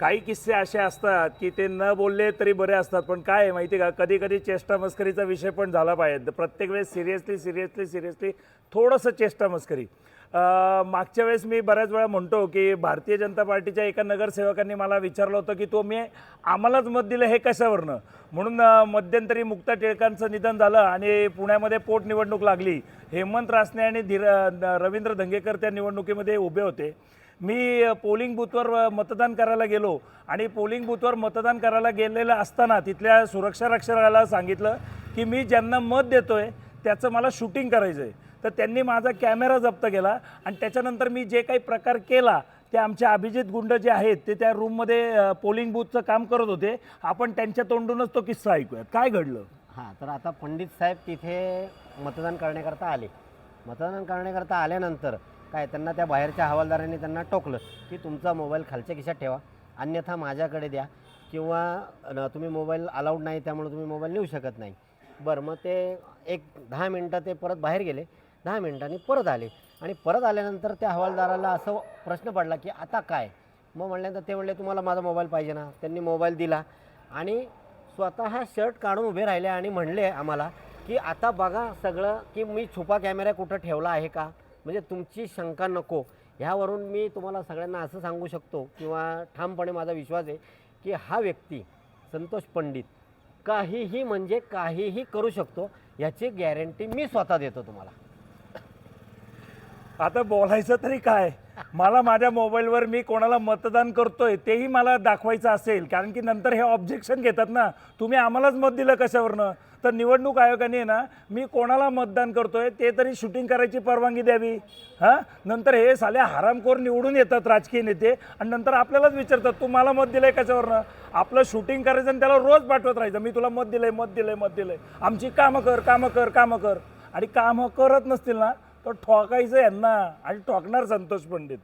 काही किस्से असे असतात की ते न बोलले तरी बरे असतात पण काय आहे माहिती आहे का? कधी कधी चेष्टा मस्करीचा विषय पण झाला पाहिजे. प्रत्येक वेळेस सिरियसली सिरियसली सिरियसली थोडंसं चेष्टा मस्करी मागच्या वेळेस मी बऱ्याच वेळा म्हणतो की भारतीय जनता पार्टीच्या एका नगरसेवकांनी मला विचारलं होतं की तो मी आम्हालाच मत दिलं हे कशावरनं? म्हणून मध्यंतरी मुक्ता टिळकांचं निधन झालं आणि पुण्यामध्ये पोटनिवडणूक लागली. हेमंत रासने आणि धीर रवींद्र धंगेकर त्या निवडणुकीमध्ये उभे होते. मी पोलिंग बूथवर मतदान करायला गेलो आणि पोलिंग बूथवर मतदान करायला गेलेलं असताना तिथल्या सुरक्षा रक्षकाला सांगितलं की मी ज्यांना मत देतो आहे त्याचं मला शूटिंग करायचं आहे तर त्यांनी माझा कॅमेरा जप्त केला आणि त्याच्यानंतर मी जे काही प्रकार केला ते आमचे अभिजित गुंड जे आहेत ते त्या रूममध्ये पोलिंग बूथचं काम करत होते. आपण त्यांच्या तोंडूनच तो किस्सा ऐकूयात. काय घडलं? हां तर आता पंडित साहेब तिथे मतदान करण्याकरता आले. मतदान करण्याकरता आल्यानंतर काय त्यांना त्या बाहेरच्या हवालदारांनी त्यांना टोकलं की तुमचा मोबाईल खालच्या खिशात ठेवा. अन्यथा माझ्याकडे द्या. किंवा तुम्ही मोबाईल अलाउड नाही त्यामुळे तुम्ही मोबाईल नेऊ शकत नाही. बरं मग ते एक दहा मिनटं ते परत बाहेर गेले. दहा मिनटांनी परत आले. आणि परत आल्यानंतर त्या हवालदाराला असं प्रश्न पडला की आता काय? मग म्हणल्यानंतर ते म्हणले तुम्हाला माझा मोबाईल पाहिजे ना. त्यांनी मोबाईल दिला आणि स्वतः शर्ट काढून उभे राहिले आणि म्हणले आम्हाला की आता बघा सगळं की मी छुपा कॅमेरा कुठं ठेवला आहे का? म्हणजे तुमची शंका नको. ह्यावरून मी तुम्हाला सगळ्यांना असं सांगू शकतो किंवा ठामपणे माझा विश्वास आहे की हा व्यक्ती संतोष पंडित काहीही म्हणजे काहीही करू शकतो याची गॅरंटी मी स्वतः देतो तुम्हाला. आता बोलायचं तरी काय? मला माझ्या मोबाईलवर मी कोणाला मतदान करतोय तेही मला दाखवायचं असेल. कारण की नंतर हे ऑब्जेक्शन घेतात ना. तुम्ही आम्हालाच मत दिलं कशावरनं? तर निवडणूक आयोगाने आहे ना मी कोणाला मतदान करतोय ते तरी शूटिंग करायची परवानगी द्यावी. हां? नंतर हे साले हरामखोर निवडून येतात राजकीय नेते आणि नंतर आपल्यालाच विचारतात तू मला मत दिलंय कशावरनं? आपलं शूटिंग करायचं आणि त्याला रोज पाठवत राहायचं मी तुला मत दिलंय मत दिलंय मत दिलंय. आमची कामं कर कामं कर कामं कर. आणि कामं करत नसतील ना तो ठोकायचं यांना. आणि ठोकणार संतोष पंडित.